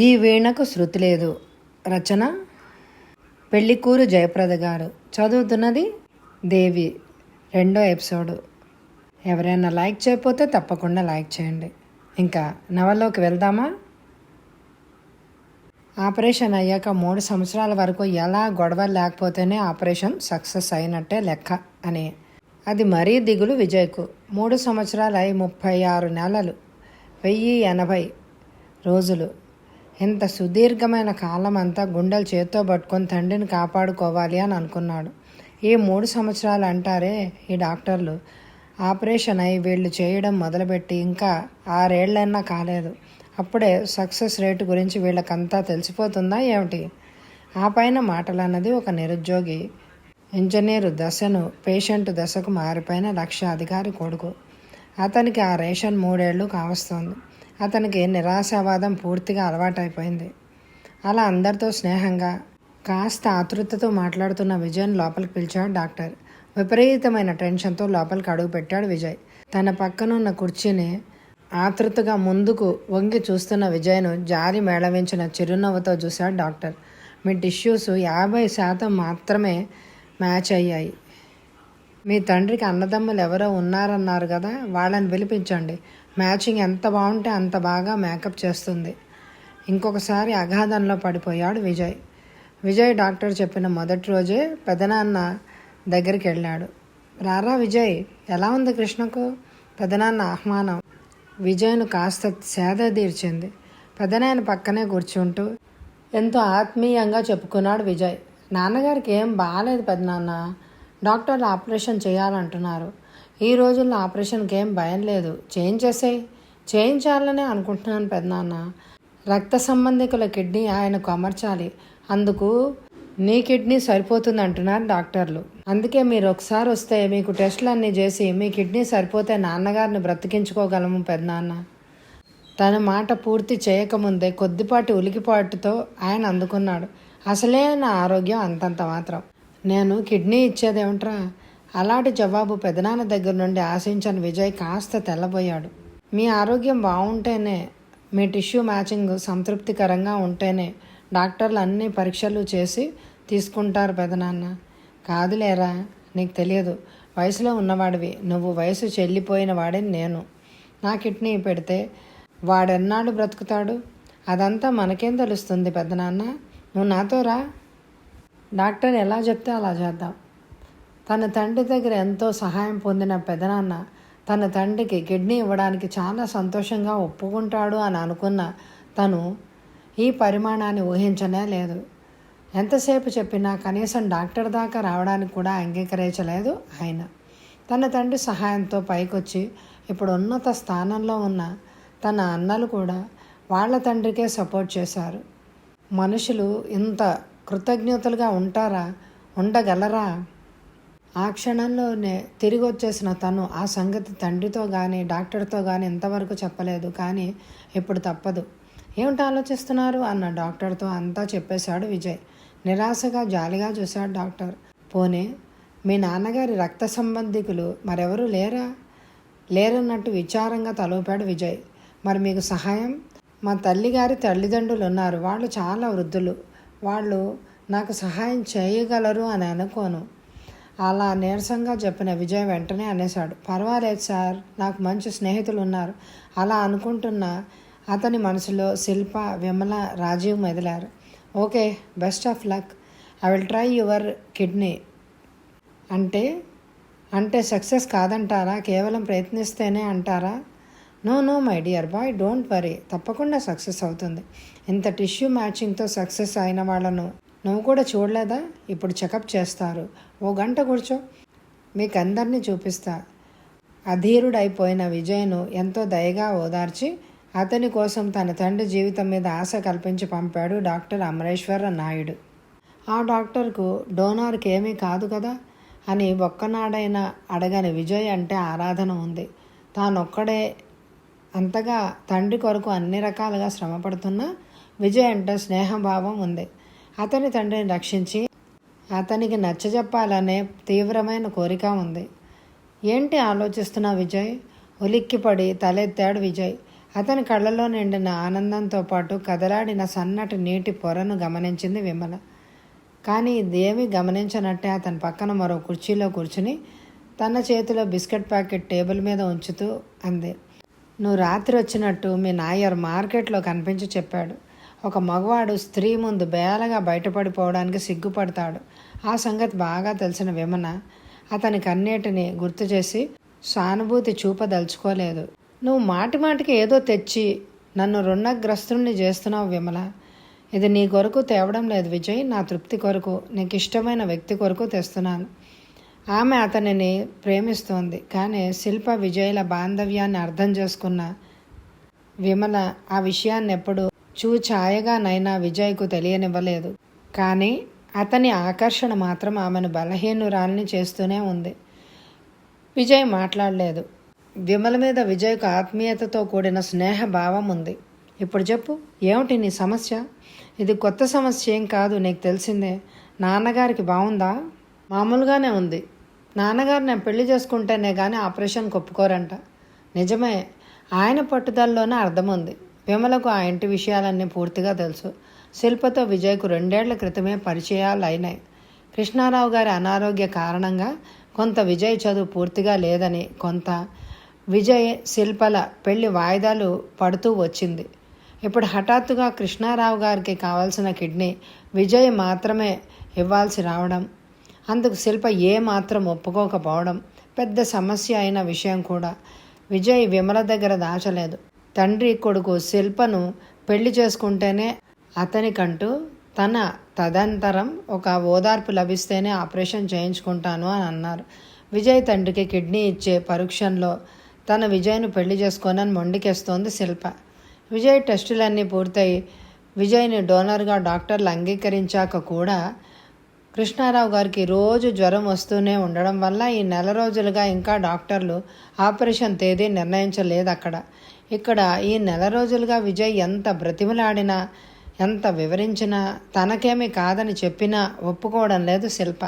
ఈ వీణకు శృతి లేదు. రచన పెళ్ళికూరు జయప్రద గారు. చదువుతున్నది దేవి. రెండో ఎపిసోడు. ఎవరైనా లైక్ చేయకపోతే తప్పకుండా లైక్ చేయండి. ఇంకా నవల్లోకి వెళ్దామా? ఆపరేషన్ అయ్యాక మూడు సంవత్సరాల వరకు ఎలా గొడవలు లేకపోతేనే ఆపరేషన్ సక్సెస్ అయినట్టే లెక్క అని. అది మరీ దిగులు విజయ్కు. మూడు సంవత్సరాలు అయి ముప్పై ఆరు నెలలు వెయ్యి ఎనభై రోజులు. ఇంత సుదీర్ఘమైన కాలం అంతా గుండెలు చేత్తో పట్టుకొని తండ్రిని కాపాడుకోవాలి అని అనుకున్నాడు. ఈ మూడు సంవత్సరాలు అంటారే ఈ డాక్టర్లు. ఆపరేషన్ అయి వీళ్ళు చేయడం మొదలుపెట్టి ఇంకా ఆరేళ్ళైనా కాలేదు. అప్పుడే సక్సెస్ రేటు గురించి వీళ్ళకంతా తెలిసిపోతుందా ఏమిటి? ఆ పైన మాటలు అన్నది ఒక నిరుద్యోగి ఇంజనీరు దశను పేషెంట్ దశకు మారిపోయిన లక్ష అధికారి కొడుకు. అతనికి ఆ రేషన్ మూడేళ్ళు కావస్తుంది. అతనికి నిరాశావాదం పూర్తిగా అలవాటైపోయింది. అలా అందరితో స్నేహంగా కాస్త ఆతృతతో మాట్లాడుతున్న విజయ్ లోపలికి పిలిచాడు డాక్టర్. విపరీతమైన టెన్షన్తో లోపలికి అడుగు పెట్టాడు విజయ్. తన పక్కనున్న కుర్చీని ఆతృతగా ముందుకు వంగి చూస్తున్న విజయ్ను జారి మేళవించిన చిరునవ్వుతో చూశాడు డాక్టర్. మీ టిష్యూస్ యాభై శాతం మాత్రమే మ్యాచ్ అయ్యాయి. మీ తండ్రికి అన్నదమ్ములు ఎవరో ఉన్నారన్నారు కదా వాళ్ళని పిలిపించండి. మ్యాచింగ్ ఎంత బాగుంటే అంత బాగా మేకప్ చేస్తుంది. ఇంకొకసారి అగాధంలో పడిపోయాడు విజయ్. విజయ్ డాక్టర్ చెప్పిన మొదటి రోజే పెదనాన్న దగ్గరికి వెళ్ళాడు. రారా విజయ్ ఎలా ఉంది కృష్ణకు? పెదనాన్న ఆహ్వానం విజయ్ను కాస్త సేద తీర్చింది. పెదనాయన పక్కనే కూర్చుంటూ ఎంతో ఆత్మీయంగా చెప్పుకున్నాడు విజయ్. నాన్నగారికి ఏం బాగాలేదు పెదనాన్న. డాక్టర్లు ఆపరేషన్ చేయాలంటున్నారు. ఈ రోజుల్లో ఆపరేషన్కి ఏం భయం లేదు. చేయించేసే చేయించాలనే అనుకుంటున్నాను పెదనాన్న. రక్త సంబంధికుల కిడ్నీ ఆయనకు అమర్చాలి. అందుకు నీ కిడ్నీ సరిపోతుంది అంటున్నారు డాక్టర్లు. అందుకే మీరు ఒకసారి వస్తే మీకు టెస్టులన్నీ చేసి మీ కిడ్నీ సరిపోతే నాన్నగారిని బ్రతికించుకోగలము పెద్దనాన్న తన మాట పూర్తి చేయకముందే కొద్దిపాటి ఉలికిపాటుతో ఆయన అందుకున్నాడు. అసలే నా ఆరోగ్యం అంతంత మాత్రం. నేను కిడ్నీ ఇచ్చేదేమిట్రా? అలాంటి జవాబు పెదనాన్న దగ్గర నుండి ఆశించని విజయ్ కాస్త తెల్లబోయాడు. మీ ఆరోగ్యం బాగుంటేనే మీ టిష్యూ మ్యాచింగ్ సంతృప్తికరంగా ఉంటేనే డాక్టర్లు అన్ని పరీక్షలు చేసి తీసుకుంటారు పెదనాన్న. కాదులేరా నీకు తెలియదు. వయసులో ఉన్నవాడివి. నువ్వు వయసు చెల్లిపోయిన వాడిని నేను. నా కిడ్నీ పెడితే వాడెన్నాడు బ్రతుకుతాడు? అదంతా మనకేం తెలుస్తుంది పెద్దనాన్న నువ్వు నాతో రా. డాక్టర్ ఎలా చెప్తే అలా చేద్దాం. తన తండ్రి దగ్గర ఎంతో సహాయం పొందిన పెదనాన్న తన తండ్రికి కిడ్నీ ఇవ్వడానికి చాలా సంతోషంగా ఒప్పుకుంటాడు అని అనుకున్న తను ఈ పరిమాణాన్ని ఊహించనే లేదు. ఎంతసేపు చెప్పినా కనీసం డాక్టర్ దాకా రావడానికి కూడా అంగీకరించలేదు ఆయన. తన తండ్రి సహాయంతో పైకొచ్చి ఇప్పుడు ఉన్నత స్థానంలో ఉన్న తన అన్నలు కూడా వాళ్ళ తండ్రికే సపోర్ట్ చేశారు. మనుషులు ఇంత కృతజ్ఞతలుగా ఉంటారా? ఉండగలరా? ఆ క్షణంలోనే తిరిగి వచ్చేసిన తను ఆ సంగతి తండ్రితో కానీ డాక్టర్తో కానీ ఇంతవరకు చెప్పలేదు. కానీ ఇప్పుడు తప్పదు. ఏమిటి ఆలోచిస్తున్నారు? అన్న డాక్టర్తో అంతా చెప్పేశాడు విజయ్. నిరాశగా జాలిగా చూశాడు డాక్టర్. పోనే మీ నాన్నగారి రక్త సంబంధికులు మరెవరూ లేరా? లేరన్నట్టు విచారంగా తలూపాడు విజయ్. మరి మీకు సహాయం? మా తల్లిగారి తల్లిదండ్రులు ఉన్నారు వాళ్ళు చాలా వృద్ధులు. వాళ్ళు నాకు సహాయం చేయగలరు అని అనుకోను. అలా నీరసంగా చెప్పిన విజయ్ వెంటనే అనేశాడు. పర్వాలేదు సార్ నాకు మంచి స్నేహితులు ఉన్నారు అలా అనుకుంటున్న అతని మనసులో Shilpa Vimala Rajiv మెదిలారు. Okay best of luck. I will try your kidney. అంటే అంటే సక్సెస్ కాదంటారా? కేవలం ప్రయత్నిస్తేనే అంటారా? No no my dear boy don't worry. తప్పకుండా సక్సెస్ అవుతుంది. ఇంత టిష్యూ మ్యాచింగ్తో సక్సెస్ అయిన వాళ్ళను నువ్వు కూడా చూడలేదా? ఇప్పుడు చెకప్ చేస్తారు. ఓ గంట కూర్చో. మీకు అందరినీ చూపిస్తా. అధీరుడైపోయిన విజయ్ను ఎంతో దయగా ఓదార్చి అతని కోసం తన తండ్రి జీవితం మీద ఆశ కల్పించి పంపాడు డాక్టర్ అమరేశ్వర నాయుడు. ఆ డాక్టర్కు డోనార్కి ఏమీ కాదు కదా? అని ఒక్కనాడైనా అడగని విజయ్ అంటే ఆరాధన ఉంది. తానొక్కడే అంతగా తండ్రి కొరకు అన్ని రకాలుగా శ్రమపడుతున్న విజయ్ అంటే స్నేహభావం ఉంది. అతని తండ్రిని రక్షించి అతనికి నచ్చజెప్పాలనే తీవ్రమైన కోరిక ఉంది. ఏంటి ఆలోచిస్తున్న విజయ్? ఉలిక్కిపడి తలెత్తాడు విజయ్. అతని కళ్ళలో నిండిన ఆనందంతో పాటు కదలాడిన సన్నటి నీటి పొరను గమనించింది విమల. కానీ ఇదేమీ గమనించనట్టే అతని పక్కన మరో కుర్చీలో కూర్చుని తన చేతిలో బిస్కెట్ ప్యాకెట్ టేబుల్ మీద ఉంచుతూ అంది. నువ్వు రాత్రి వచ్చినట్టు మీ నాయర్ మార్కెట్లో కనిపించి చెప్పాడు. ఒక మగవాడు స్త్రీ ముందు బేలగా బయటపడిపోవడానికి సిగ్గుపడతాడు. ఆ సంగతి బాగా తెలిసిన విమన అతని కన్నీటిని గుర్తు చేసి సానుభూతి చూపదలుచుకోలేదు. నువ్వు మాటి మాటికి ఏదో తెచ్చి నన్ను రుణగ్రస్తుని చేస్తున్నావు విమల. ఇది నీ కొరకు తేవడం లేదు విజయ్. నా తృప్తి కొరకు నీకు ఇష్టమైన వ్యక్తి కొరకు తెస్తున్నాను ఆమె అతనిని ప్రేమిస్తోంది. కానీ శిల్ప విజయ్ల బాంధవ్యాన్ని అర్థం చేసుకున్న విమల ఆ విషయాన్ని ఎప్పుడు చూచాయగానైనా విజయ్కు తెలియనివ్వలేదు. కానీ అతని ఆకర్షణ మాత్రం ఆమెను బలహీనురాల్ని చేస్తూనే ఉంది. విజయ్ మాట్లాడలేదు. విమల మీద విజయ్కు ఆత్మీయతతో కూడిన స్నేహ భావం ఉంది. ఇప్పుడు చెప్పు ఏమిటి నీ సమస్య? ఇది కొత్త సమస్య ఏం కాదు నీకు తెలిసిందే. నాన్నగారికి బాగుందా మామూలుగానే ఉంది. నాన్నగారు నేను పెళ్ళి చేసుకుంటేనే కానీ ఆపరేషన్ ఒప్పుకోరంట నిజమే ఆయన పట్టుదలలోనే అర్థం ఉంది విమలకు ఆ ఇంటి విషయాలన్నీ పూర్తిగా తెలుసు. శిల్పతో విజయ్కు రెండేళ్ళ క్రితమే పరిచయాలు అయినాయి కృష్ణారావు గారి అనారోగ్య కారణంగా కొంత విజయ్ చదువు పూర్తిగా లేదని కొంత విజయ్ శిల్పల పెళ్ళి వాయిదాలు పడుతూ వచ్చింది. ఇప్పుడు హఠాత్తుగా కృష్ణారావు గారికి కావాల్సిన కిడ్నీ విజయ్ మాత్రమే ఇవ్వాల్సి రావడం అందుకు శిల్ప ఏ మాత్రం ఒప్పుకోకపోవడం పెద్ద సమస్య అయిన విషయం కూడా విజయ్ విమల దగ్గర దాచలేదు. తండ్రి కొడుకు శిల్పను పెళ్ళి చేసుకుంటేనే అతనికంటూ తన తదంతరం ఒక ఓదార్పు లభిస్తేనే ఆపరేషన్ చేయించుకుంటాను అని అన్నారు. విజయ్ తండ్రికి కిడ్నీ ఇచ్చే పరీక్షల్లో తన విజయ్ను పెళ్ళి చేసుకోనని మొండికేస్తోంది శిల్ప. విజయ్ టెస్టులన్నీ పూర్తయి విజయ్ని డోనర్గా డాక్టర్లు అంగీకరించాక కూడా కృష్ణారావు గారికి రోజు జ్వరం వస్తూనే ఉండడం వల్ల ఈ నెల రోజులుగా ఇంకా డాక్టర్లు ఆపరేషన్ తేదీ నిర్ణయించలేదు అక్కడ. ఇక్కడ ఈ నెల రోజులుగా విజయ్ ఎంత బ్రతిమలాడినా ఎంత వివరించినా తనకేమీ కాదని చెప్పినా ఒప్పుకోవడం లేదు శిల్ప.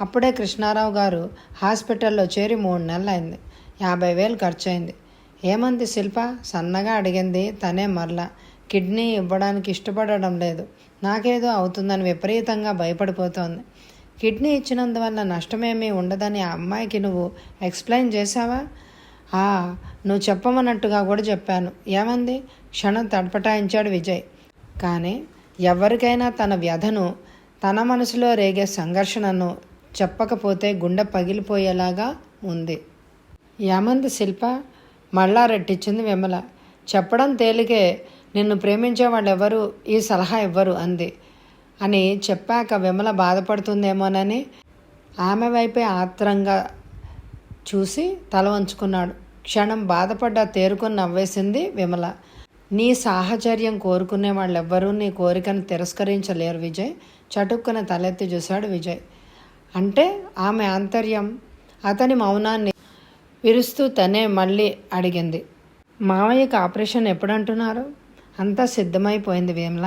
అప్పుడే కృష్ణారావు గారు హాస్పిటల్లో చేరి మూడు నెలలు అయింది యాభై వేలు ఖర్చయింది. ఏమంది శిల్ప? సన్నగా అడిగింది తనే మరలా. కిడ్నీ ఇవ్వడానికి ఇష్టపడడం లేదు. నాకేదో అవుతుందని విపరీతంగా భయపడిపోతోంది. కిడ్నీ ఇచ్చినందువల్ల నష్టమేమీ ఉండదని ఆ అమ్మాయికి నువ్వు ఎక్స్ప్లెయిన్ చేశావా? ఆ నువ్వు చెప్పమన్నట్టుగా కూడా చెప్పాను. ఏమంది? క్షణం తడపటాయించాడు విజయ్. కానీ ఎవరికైనా తన వ్యధను తన మనసులో రేగే సంఘర్షణను చెప్పకపోతే గుండె పగిలిపోయేలాగా ఉంది. ఏమంది శిల్ప? మళ్ళా రెట్టించింది విమల. చెప్పడం తేలికే నిన్ను ప్రేమించే వాళ్ళు ఈ సలహా ఇవ్వరు అంది. అని చెప్పాక విమల బాధపడుతుందేమోనని ఆమె వైపే ఆత్రంగా చూసి తల వంచుకున్నాడు క్షణం బాధపడ్డ తేరుకొని నవ్వేసింది విమల. నీ సాహచర్యం కోరుకునే వాళ్ళెవ్వరూ నీ కోరికను తిరస్కరించలేరు విజయ్. చటుక్కున తలెత్తి చూశాడు విజయ్. అంటే ఆమె ఆంతర్యం అతని మౌనాన్ని విరుస్తూ తనే మళ్ళీ అడిగింది. మామయ్యకి ఆపరేషన్ ఎప్పుడంటున్నారు? అంతా సిద్ధమైపోయింది విమల.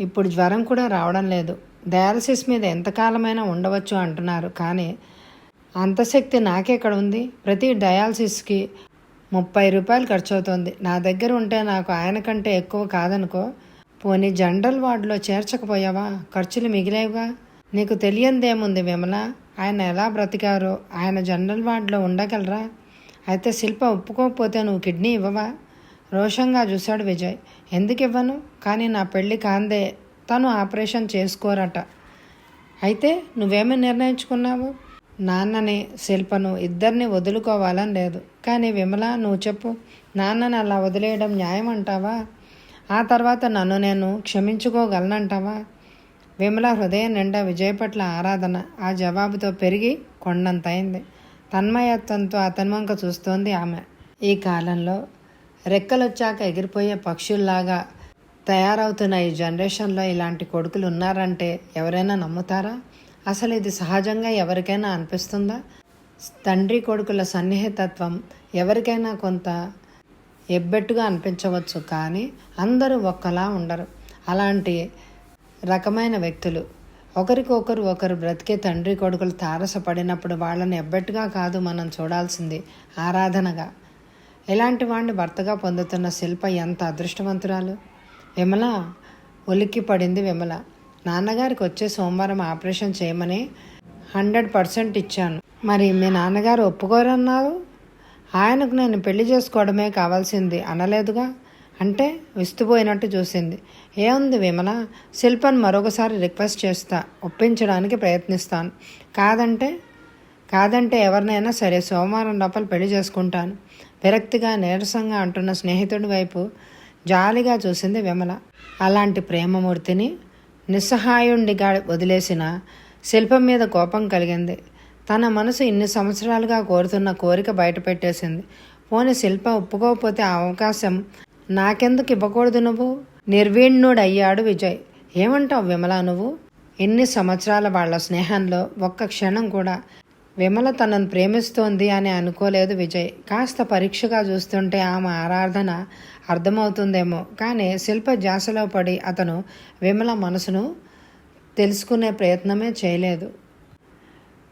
ఇప్పుడు జ్వరం కూడా రావడం లేదు. డయాలసిస్ మీద ఎంతకాలమైనా ఉండవచ్చు అంటున్నారు. కానీ అంత శక్తి నాకెక్కడ ఉంది ప్రతి డయాలసిస్కి ముప్పై రూపాయలు ఖర్చు అవుతుంది నా దగ్గర ఉంటే నాకు ఆయన కంటే ఎక్కువ కాదనుకో. పోనీ జనరల్ వార్డులో చేర్చకపోయావా? ఖర్చులు మిగిలేవుగా? నీకు తెలియందేముంది విమల? ఆయన ఎలా బ్రతికారో? ఆయన జనరల్ వార్డులో ఉండగలరా? అయితే శిల్ప ఒప్పుకోకపోతే నువ్వు కిడ్నీ ఇవ్వవా? రోషంగా చూశాడు విజయ్. ఎందుకు ఇవ్వను కానీ నా పెళ్ళి కాందే. తను ఆపరేషన్ చేసుకోరట. అయితే నువ్వేమి నిర్ణయించుకున్నావు? నాన్నని శిల్పను ఇద్దరిని వదులుకోవాలని లేదు. కానీ విమల నువ్వు చెప్పు నాన్నని అలా వదిలేయడం న్యాయం అంటావా ఆ తర్వాత నన్ను నేను క్షమించుకోగలనంటావా? విమల హృదయం నిండా విజయ్ పట్ల ఆరాధన ఆ జవాబుతో పెరిగి కొండంతైంది. తన్మయత్వంతో అతని వంక చూస్తోంది ఆమె. ఈ కాలంలో రెక్కలొచ్చాక ఎగిరిపోయే పక్షుల్లాగా తయారవుతున్న ఈ జనరేషన్లో ఇలాంటి కొడుకులు ఉన్నారంటే ఎవరైనా నమ్ముతారా? అసలు ఇది సహజంగా ఎవరికైనా అనిపిస్తుందా? తండ్రి కొడుకుల సన్నిహితత్వం ఎవరికైనా కొంత ఎబ్బెట్టుగా అనిపించవచ్చు కానీ అందరూ ఒక్కలా ఉండరు. అలాంటి రకమైన వ్యక్తులు. ఒకరికొకరు ఒకరు బ్రతికే తండ్రి కొడుకులు తారసపడినప్పుడు వాళ్ళని ఎబ్బెట్టుగా కాదు మనం చూడాల్సింది ఆరాధనగా. ఇలాంటి వాడిని భర్తగా పొందుతున్న శిల్ప ఎంత అదృష్టవంతురాలు? విమల ఉలిక్కి పడింది విమల. నాన్నగారికి వచ్చే సోమవారం ఆపరేషన్ చేయమని హండ్రెడ్ పర్సెంట్ ఇచ్చాను. మరి మీ నాన్నగారు ఒప్పుకోరన్నారు? ఆయనకు నేను పెళ్ళి చేసుకోవడమే కావాల్సింది అనలేదుగా? అంటే విస్తుపోయినట్టు చూసింది. ఏముంది విమల? శిల్పను మరొకసారి రిక్వెస్ట్ చేస్తా ఒప్పించడానికి ప్రయత్నిస్తాను. కాదంటే కాదంటే ఎవరినైనా సరే సోమవారం లోపల పెళ్ళి చేసుకుంటాను. విరక్తిగా నీరసంగా అంటున్న స్నేహితుడి వైపు జాలిగా చూసింది విమల. అలాంటి ప్రేమమూర్తిని నిస్సహాయుండిగా వదిలేసిన శిల్పం మీద కోపం కలిగింది. తన మనసు ఇన్ని సంవత్సరాలుగా కోరుతున్న కోరిక బయటపెట్టేసింది. పోని శిల్ప ఒప్పుకోకపోతే ఆ అవకాశం నాకెందుకు ఇవ్వకూడదు నువ్వు? నిర్వీణ్ణుడయ్యాడు విజయ్. ఏమంటావు విమల నువ్వు? ఎన్ని సంవత్సరాల వాళ్ళ స్నేహంలో ఒక్క క్షణం కూడా విమల తనను ప్రేమిస్తోంది అని అనుకోలేదు విజయ్. కాస్త పరీక్షగా చూస్తుంటే ఆమె ఆరాధన అర్థమవుతుందేమో. కానీ శిల్ప జాసలో పడి అతను విమల మనసును తెలుసుకునే ప్రయత్నమే చేయలేదు.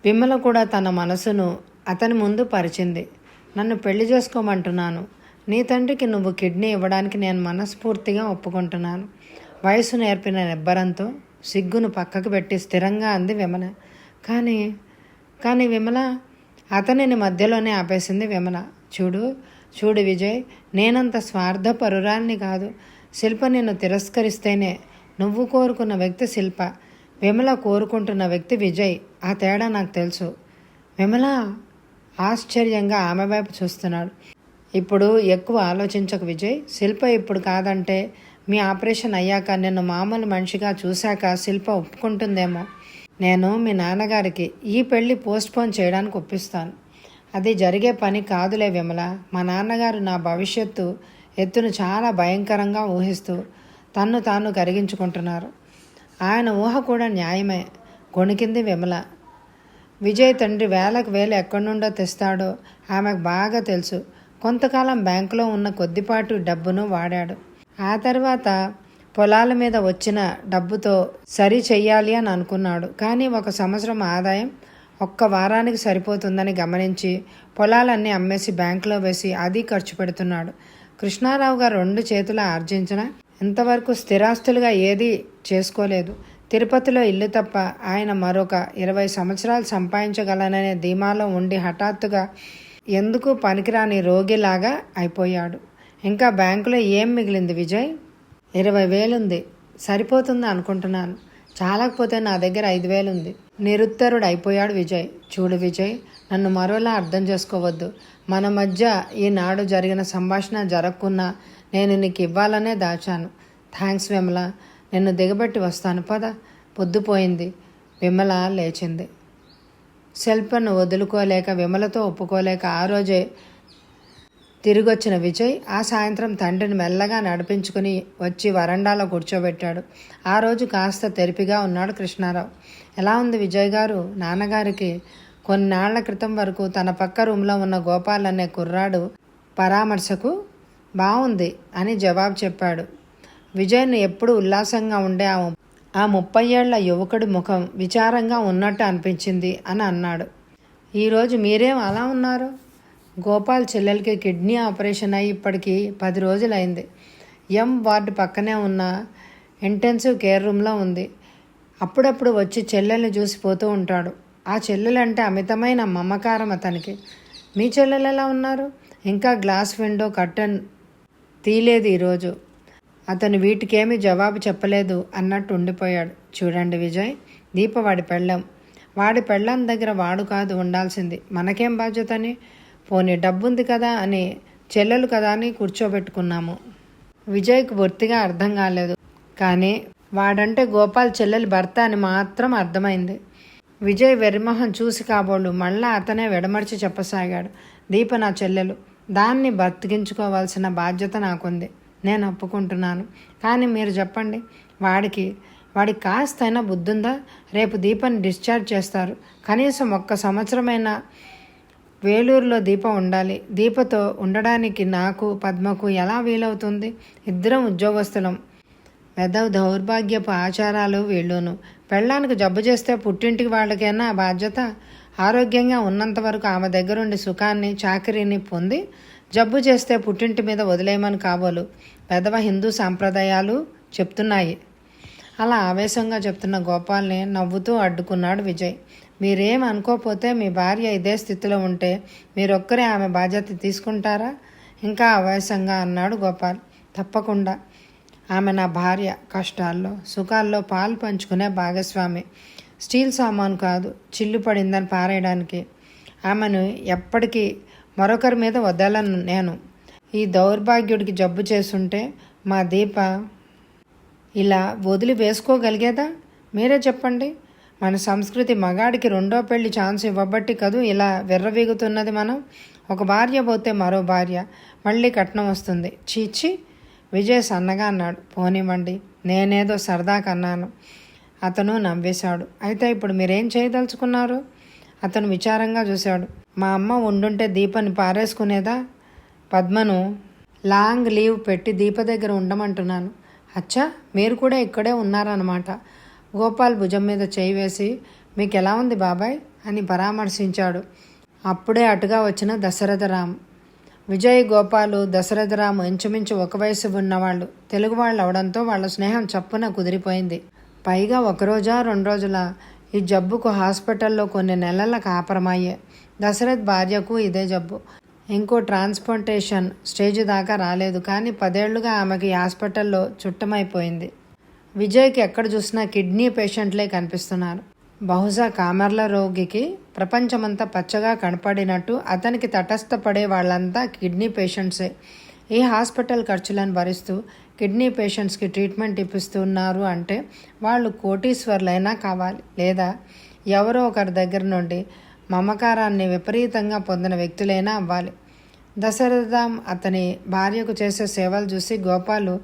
విమల కూడా తన మనసును అతని ముందు పరిచింది. నన్ను పెళ్ళి చేసుకోమంటున్నాను. నీ తండ్రికి నువ్వు కిడ్నీ ఇవ్వడానికి నేను మనస్ఫూర్తిగా ఒప్పుకుంటున్నాను. వయసు నేర్పిన నిబ్బరంతో సిగ్గును పక్కకు పెట్టి స్థిరంగా అంది విమల. కానీ కానీ విమల అతనిని మధ్యలోనే ఆపేసింది విమల. చూడు చూడు విజయ్ నేనంత స్వార్థపరురాల్ని కాదు. శిల్ప నిన్ను తిరస్కరిస్తేనే నువ్వు కోరుకున్న వ్యక్తి శిల్ప విమల కోరుకుంటున్న వ్యక్తి విజయ్. ఆ తేడా నాకు తెలుసు. విమల ఆశ్చర్యంగా ఆమె వైపు చూస్తున్నాడు. ఇప్పుడు ఎక్కువ ఆలోచించకు విజయ్. శిల్ప ఇప్పుడు కాదంటే మీ ఆపరేషన్ అయ్యాక నిన్ను మామూలు మనిషిగా చూశాక శిల్ప ఒప్పుకుంటుందేమో. నేను మీ నాన్నగారికి ఈ పెళ్ళి పోస్ట్పోన్ చేయడానికి ఒప్పిస్తాను. అది జరిగే పని కాదులే విమల. మా నాన్నగారు నా భవిష్యత్తు ఎత్తును చాలా భయంకరంగా ఊహిస్తూ తన్ను తాను కరిగించుకుంటున్నారు. ఆయన ఊహ కూడా న్యాయమే. గొణికింది విమల. విజయ్ తండ్రి వేలకు వేలు ఎక్కడి నుండో తెస్తాడో ఆమెకు బాగా తెలుసు. కొంతకాలం బ్యాంకులో ఉన్న కొద్దిపాటు డబ్బును వాడాడు. ఆ తర్వాత పొలాల మీద వచ్చిన డబ్బుతో సరి చెయ్యాలి అని అనుకున్నాడు. కానీ ఒక సంవత్సరం ఆదాయం ఒక్క వారానికి సరిపోతుందని గమనించి పొలాలన్నీ అమ్మేసి బ్యాంకులో వేసి అది ఖర్చు పెడుతున్నాడు. కృష్ణారావు గారు రెండు చేతుల ఆర్జించిన ఇంతవరకు స్థిరాస్తులుగా ఏదీ చేసుకోలేదు. తిరుపతిలో ఇల్లు తప్ప ఆయన మరొక ఇరవై సంవత్సరాలు సంపాదించగలననే ధీమాలో ఉండి హఠాత్తుగా ఎందుకు పనికిరాని రోగిలాగా అయిపోయాడు. ఇంకా బ్యాంకులో ఏం మిగిలింది విజయ్? ఇరవై వేలుంది. సరిపోతుంది అనుకుంటున్నాను. చాలకపోతే నా దగ్గర ఐదు వేలు ఉంది నిరుత్తరుడు అయిపోయాడు విజయ్. చూడు విజయ్ నన్ను మరోలా అర్థం చేసుకోవద్దు. మన మధ్య ఈనాడు జరిగిన సంభాషణ జరగకున్నా నేను నీకు ఇవ్వాలనే దాచాను. థ్యాంక్స్ విమల నిన్ను దిగబెట్టి వస్తాను పద. పొద్దుపోయింది విమల లేచింది. శిల్పను వదులుకోలేక విమలతో ఒప్పుకోలేక ఆ రోజే తిరిగొచ్చిన విజయ్ ఆ సాయంత్రం తండ్రిని మెల్లగా నడిపించుకుని వచ్చి వరండాలో కూర్చోబెట్టాడు. ఆ రోజు కాస్త తెరిపిగా ఉన్నాడు కృష్ణారావు. ఎలా ఉంది విజయ్ గారు? నాన్నగారికి కొన్నాళ్ళ క్రితం వరకు తన పక్క రూమ్లో ఉన్న గోపాల్ అనే కుర్రాడు పరామర్శకు బాగుంది అని జవాబు చెప్పాడు. విజయ్ను ఎప్పుడు ఉల్లాసంగా ఉండే ఆ ఆ ముప్పై ఏళ్ళ యువకుడి ముఖం విచారంగా ఉన్నట్టు అనిపించింది అని అన్నాడు. ఈరోజు మీరేం అలా ఉన్నారు? గోపాల్ చెల్లెలకి కిడ్నీ ఆపరేషన్ అయ్యి ఇప్పటికి పది రోజులైంది. ఎం వార్డు పక్కనే ఉన్న ఇంటెన్సివ్ కేర్ రూమ్లో ఉంది. అప్పుడప్పుడు వచ్చి చెల్లెల్ని చూసి పోతూ ఉంటాడు. ఆ చెల్లెలంటే అమితమైన మమకారం అతనికి. మీ చెల్లెలు ఎలా ఉన్నారు? ఇంకా గ్లాస్ విండో కర్టన్ తీలేదు ఈరోజు. అతను వీటికేమీ జవాబు చెప్పలేదు అన్నట్టు ఉండిపోయాడు. చూడండి విజయ్ దీప వాడి పెళ్ళం. వాడి పెళ్ళం దగ్గర వాడు కాదు ఉండాల్సింది. మనకేం బాధ్యత అని పోనీ డబ్బుంది కదా అని చెల్లెలు కదా అని కూర్చోబెట్టుకున్నాము. విజయ్కు బొత్తిగా అర్థం కాలేదు. కానీ వాడంటే గోపాల్ చెల్లెలి భర్త అని మాత్రం అర్థమైంది. విజయ్ వెర్రిమొహం చూసి కాబోళ్ళు మళ్ళా అతనే విడమర్చి చెప్పసాగాడు. దీప నా చెల్లెలు దాన్ని బతికించుకోవాల్సిన బాధ్యత నాకుంది. నేను ఒప్పుకుంటున్నాను. కానీ మీరు చెప్పండి వాడికి వాడికి కాస్తైనా బుద్ధుందా? రేపు దీపని డిశ్చార్జ్ చేస్తారు. కనీసం ఒక్క సంవత్సరమైనా వేలూరులో దీప ఉండాలి. దీపతో ఉండడానికి నాకు పద్మకు ఎలా వీలవుతుంది? ఇద్దరం ఉద్యోగస్తులం. వెదవ దౌర్భాగ్యపు ఆచారాలు వీళ్ళును. పెళ్ళానికి జబ్బు చేస్తే పుట్టింటికి వాళ్ళకైనా ఆ బాధ్యత? ఆరోగ్యంగా ఉన్నంత వరకు ఆమె దగ్గరుండి సుఖాన్ని చాకరీని పొంది జబ్బు చేస్తే పుట్టింటి మీద వదిలేయమని కాబోలు. పెదవ హిందూ సాంప్రదాయాలు చెప్తున్నాయి. అలా ఆవేశంగా చెప్తున్న గోపాల్ని నవ్వుతూ అడ్డుకున్నాడు విజయ్. మీరేం అనుకోకపోతే మీ భార్య ఇదే స్థితిలో ఉంటే మీరొక్కరే ఆమె బాధ్యత తీసుకుంటారా? ఇంకా అవయసంగా అన్నాడు గోపాల్. తప్పకుండా. ఆమె నా భార్య కష్టాల్లో సుఖాల్లో పాలు పంచుకునే భాగస్వామి. స్టీల్ సామాను కాదు చిల్లు పడిందని పారేయడానికి. ఆమెను ఎప్పటికీ మరొకరి మీద వదలను నేను. ఈ దౌర్భాగ్యుడికి జబ్బు చేసుంటే మా దీప ఇలా వదిలి వేసుకోగలిగేదా మీరే చెప్పండి. మన సంస్కృతి మగాడికి రెండో పెళ్ళి ఛాన్స్ ఇవ్వబట్టి కదూ ఇలా విర్రవీగుతున్నది మనం. ఒక భార్య పోతే మరో భార్య. మళ్ళీ కట్నం వస్తుంది. చీచి విజయ్ సన్నగా అన్నాడు. పోనివ్వండి నేనేదో సరదా కన్నాను. అతను నవ్వేశాడు. అయితే ఇప్పుడు మీరేం చేయదలుచుకున్నారు? అతను విచారంగా చూశాడు. మా అమ్మ ఉండుంటే దీపని పారేసుకునేదా? పద్మను లాంగ్ లీవ్ పెట్టి దీప దగ్గర ఉండమంటున్నాను. అచ్చా మీరు కూడా ఇక్కడే ఉన్నారన్నమాట. గోపాల్ భుజం మీద చేయి వేసి మీకు ఎలా ఉంది బాబాయ్? అని పరామర్శించాడు. అప్పుడే అటుగా వచ్చిన దశరథరామ్. విజయ్ గోపాలు దశరథరాము ఇంచుమించు ఒక వయసు ఉన్నవాళ్ళు. తెలుగు వాళ్ళు అవడంతో వాళ్ళ స్నేహం చప్పున కుదిరిపోయింది. పైగా ఒక రోజా రెండు రోజుల ఈ జబ్బుకు హాస్పిటల్లో కొన్ని నెలల కాపరమయ్యే దశరథ్ భార్యకు ఇదే జబ్బు. ఇంకో ట్రాన్స్పోర్టేషన్ స్టేజ్ దాకా రాలేదు. కానీ పదేళ్ళుగా ఆమెకి హాస్పిటల్లో చుట్టమైపోయింది. విజయ్కి ఎక్కడ చూసినా కిడ్నీ పేషెంట్లే కనిపిస్తున్నారు. బహుశా కామర్ల రోగికి ప్రపంచమంతా పచ్చగా కనపడినట్టు అతనికి తటస్థపడే వాళ్ళంతా కిడ్నీ పేషెంట్సే. ఈ హాస్పిటల్ ఖర్చులను భరిస్తూ కిడ్నీ పేషెంట్స్కి ట్రీట్మెంట్ ఇప్పిస్తున్నారు అంటే వాళ్ళు కోటీశ్వర్లైనా కావాలి. లేదా ఎవరో ఒకరి దగ్గర నుండి మమకారాన్ని విపరీతంగా పొందిన వ్యక్తులైనా అవ్వాలి. దశరథం అతని భార్యకు చేసే సేవలు చూసి గోపాలు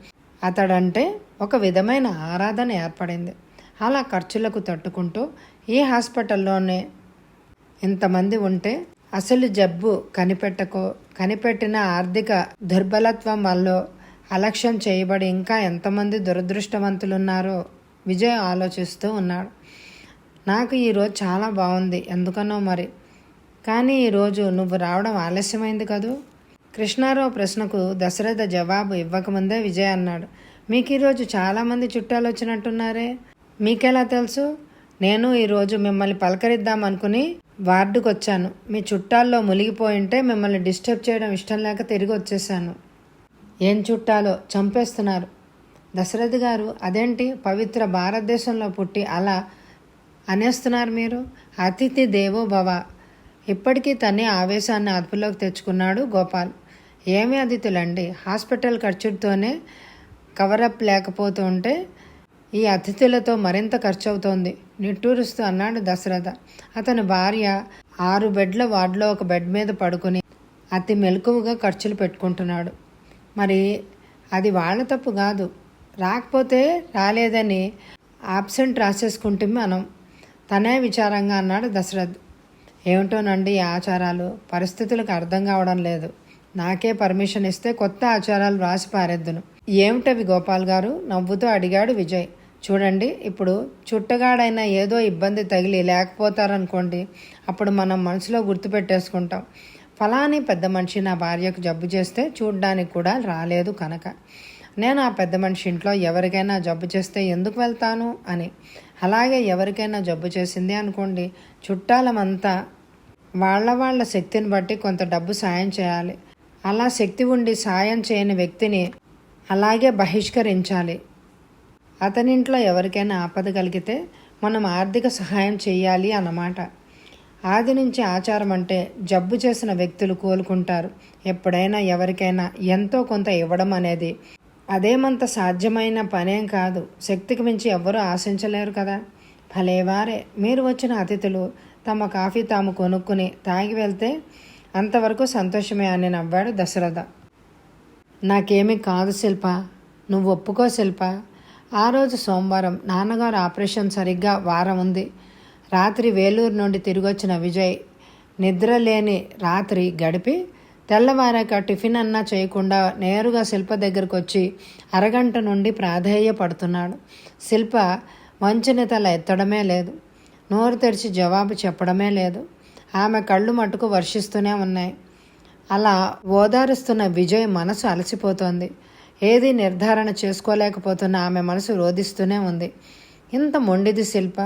అతడంటే ఒక విధమైన ఆరాధన ఏర్పడింది. అలా ఖర్చులకు తట్టుకుంటూ ఈ హాస్పిటల్లోనే ఇంతమంది ఉంటే అసలు జబ్బు కనిపెట్టకో కనిపెట్టిన ఆర్థిక దుర్బలత్వం వల్ల అలక్ష్యం చేయబడి ఇంకా ఎంతమంది దురదృష్టవంతులున్నారో విజయ్ ఆలోచిస్తూ ఉన్నాడు. నాకు ఈరోజు చాలా బాగుంది ఎందుకనో మరి. కానీ ఈరోజు నువ్వు రావడం ఆలస్యమైంది కదూ? కృష్ణారావు ప్రశ్నకు దశరథ జవాబు ఇవ్వకముందే విజయ్ అన్నాడు. మీకు ఈరోజు చాలామంది చుట్టాలు వచ్చినట్టున్నారే. మీకెలా తెలుసు? నేను ఈరోజు మిమ్మల్ని పలకరిద్దాం అనుకుని వార్డుకు వచ్చాను మీ చుట్టాల్లో మునిగిపోయింటే మిమ్మల్ని డిస్టర్బ్ చేయడం ఇష్టం లేక తిరిగి వచ్చేసాను ఏం చుట్టాలో చంపేస్తున్నారు. దశరథ్ గారు అదేంటి? పవిత్ర భారతదేశంలో పుట్టి అలా అనేస్తున్నారు మీరు? అతిథి దేవో భవ ఇప్పటికీ తనే ఆవేశాన్ని అదుపులోకి తెచ్చుకున్నాడు గోపాల్. ఏమి అతిథులండి? హాస్పిటల్ ఖర్చుతోనే కవరప్ లేకపోతూ ఉంటే ఈ అతిథులతో మరింత ఖర్చు అవుతోంది నిట్టూరుస్తూ అన్నాడు దశరథ. అతని భార్య ఆరు బెడ్ల వార్డులో ఒక బెడ్ మీద పడుకుని అతి మెలకువగా ఖర్చులు పెట్టుకుంటున్నాడు. మరి అది వాళ్ళ తప్పు కాదు. రాకపోతే రాలేదని ఆబ్సెంట్ రాసేసుకుంటే మనం. తనే విచారంగా అన్నాడు దశరథ్. ఏమిటోనండి ఈ ఆచారాలు? పరిస్థితులకు అర్థం కావడం లేదు. నాకే పర్మిషన్ ఇస్తే కొత్త ఆచారాలు రాసి పారేద్దును. ఏమిటవి గోపాల్ గారు? నవ్వుతూ అడిగాడు విజయ్. చూడండి ఇప్పుడు చుట్టగాడైనా ఏదో ఇబ్బంది తగిలి లేకపోతారనుకోండి అప్పుడు మనం మనసులో గుర్తుపెట్టేసుకుంటాం ఫలాని పెద్ద మనిషి నా భార్యకు జబ్బు చేస్తే చూడ్డానికి కూడా రాలేదు కనుక. నేను ఆ పెద్ద మనిషి ఇంట్లో ఎవరికైనా జబ్బు చేస్తే ఎందుకు వెళ్తాను అని. అలాగే ఎవరికైనా జబ్బు చేసింది అనుకోండి చుట్టాలమంతా వాళ్ళ వాళ్ళ శక్తిని బట్టి కొంత డబ్బు సాయం చేయాలి. అలా శక్తి ఉండి సాయం చేయని వ్యక్తిని అలాగే బహిష్కరించాలి. అతనింట్లో ఎవరికైనా ఆపద కలిగితే మనం ఆర్థిక సహాయం చేయాలి అన్నమాట. ఆది నుంచి ఆచారం అంటే జబ్బు చేసిన వ్యక్తులు కోలుకుంటారు. ఎప్పుడైనా ఎవరికైనా ఎంతో కొంత ఇవ్వడం అనేది అదేమంత సాధ్యమైన పనేం కాదు. శక్తికి మించి ఎవ్వరూ ఆశించలేరు కదా. భలేవారే మీరు వచ్చిన అతిథులు తమ కాఫీ తాము కొనుక్కుని తాగి వెళ్తే అంతవరకు సంతోషమే అని నవ్వాడు దశరథ. నాకేమీ కాదు శిల్ప. నువ్వు ఒప్పుకో శిల్ప. ఆ రోజు సోమవారం నాన్నగారు ఆపరేషన్ సరిగ్గా వారం ఉంది. రాత్రి వేలూరు నుండి తిరిగొచ్చిన విజయ్ నిద్ర లేని రాత్రి గడిపి తెల్లవారాక టిఫిన్ అన్నా చేయకుండా నేరుగా శిల్ప దగ్గరకు వచ్చి అరగంట నుండి ప్రాధేయపడుతున్నాడు. శిల్ప మంచిని తల ఎత్తడమే లేదు. నోరు తెరిచి జవాబు చెప్పడమే లేదు. ఆమె కళ్ళు మట్టుకు వర్షిస్తూనే ఉన్నాయి. అలా ఓదారుస్తున్న విజయ్ మనసు అలసిపోతోంది. ఏది నిర్ధారణ చేసుకోలేకపోతున్న ఆమె మనసు రోధిస్తూనే ఉంది. ఇంత మొండిది శిల్ప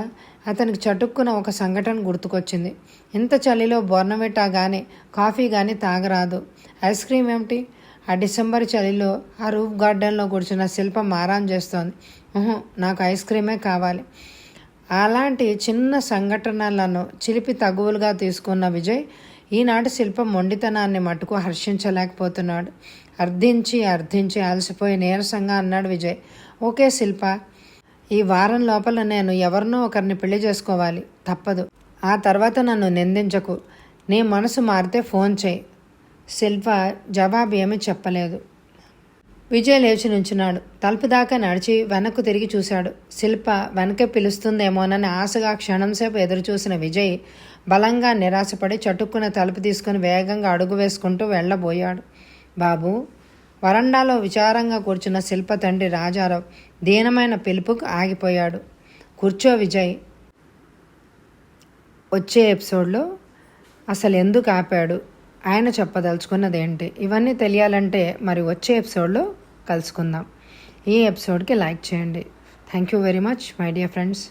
అతనికి చటుక్కున ఒక సంఘటన గుర్తుకొచ్చింది. ఇంత చలిలో బోర్నవిటా కానీ కాఫీ కానీ తాగరాదు. ఐస్ క్రీమ్ ఏమిటి ఆ డిసెంబర్ చలిలో ఆ రూఫ్ గార్డెన్లో కూర్చున్న శిల్ప మారాన్ చేస్తోంది. నాకు ఐస్ క్రీమే కావాలి. అలాంటి చిన్న సంఘటనలను చిలిపి తగువులుగా తీసుకున్న విజయ్ ఈనాటి శిల్పం మొండితనాన్ని మటుకు హర్షించలేకపోతున్నాడు. అర్థించి అర్థించి అలసిపోయి నీరసంగా అన్నాడు విజయ్. ఓకే శిల్ప ఈ వారం లోపల నేను ఎవరినో ఒకరిని పెళ్ళి చేసుకోవాలి. తప్పదు. ఆ తర్వాత నన్ను నిందించకు. నీ మనసు మారితే ఫోన్ చేయి. శిల్ప జవాబు ఏమీ చెప్పలేదు. విజయ్ లేచి నుంచున్నాడు. తలుపు దాకా నడిచి వెనక్కు తిరిగి చూశాడు. శిల్ప వెనకే పిలుస్తుందేమోనని ఆశగా క్షణంసేపు ఎదురుచూసిన విజయ్ బలంగా నిరాశపడి చటుక్కున తలుపు తీసుకుని వేగంగా అడుగు వేసుకుంటూ వెళ్ళబోయాడు. బాబు వరండాలో విచారంగా కూర్చున్న శిల్ప తండ్రి రాజారావు దీనమైన పిలుపుకు ఆగిపోయాడు. కూర్చో విజయ్. వచ్చే ఎపిసోడ్లో అసలు ఎందుకు ఆపాడు? ఆయన చెప్పదలుచుకున్నది ఏంటి ఇవన్నీ తెలియాలంటే మరి వచ్చే ఎపిసోడ్లో కలుసుకుందాం. ఈ ఎపిసోడ్కి లైక్ చేయండి. Thank you very much my dear friends.